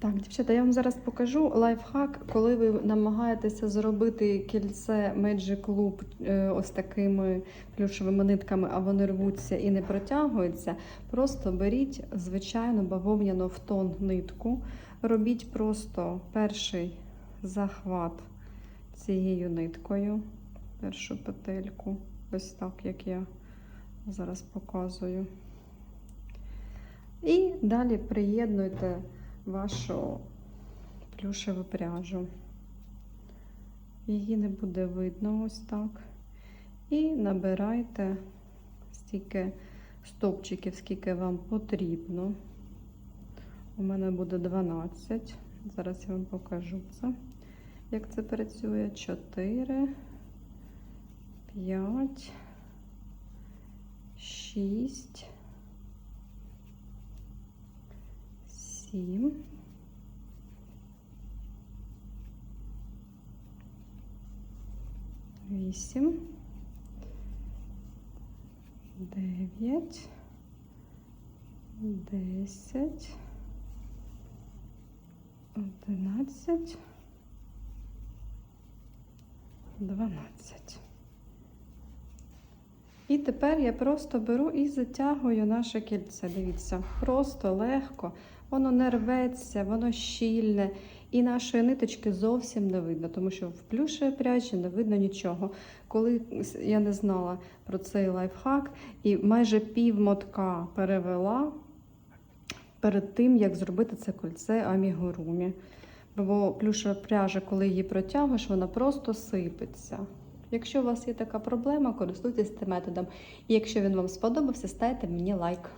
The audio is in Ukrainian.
Так, дівчата, я вам зараз покажу лайфхак, коли ви намагаєтеся зробити кільце Magic Loop е, ось такими плюшевими нитками, а вони рвуться і не протягуються. Просто беріть звичайну бавовняну в тон нитку, робіть просто перший захват цією ниткою, першу петельку, ось так, як я зараз показую. І далі приєднуйте вашу плюшеву пряжу. Її не буде видно ось так. І набирайте стільки стовпчиків, скільки вам потрібно. У мене буде 12. Зараз я вам покажу це. Як це працює? 4, 5, 6. сім. Вісім. Дев'ять. Десять. Одинадцять. Дванадцять. І тепер я просто беру і затягую наше кільце. Дивіться, просто легко. Воно не рветься, воно щільне, і нашої ниточки зовсім не видно, тому що в плюшевій пряжі не видно нічого. Коли я не знала про цей лайфхак, і майже пів мотка перевела перед тим, як зробити це кольце амігурумі. Бо плюшева пряжа, коли її протягуєш, вона просто сипеться. Якщо у вас є така проблема, користуйтесь цим методом. І якщо він вам сподобався, ставте мені лайк.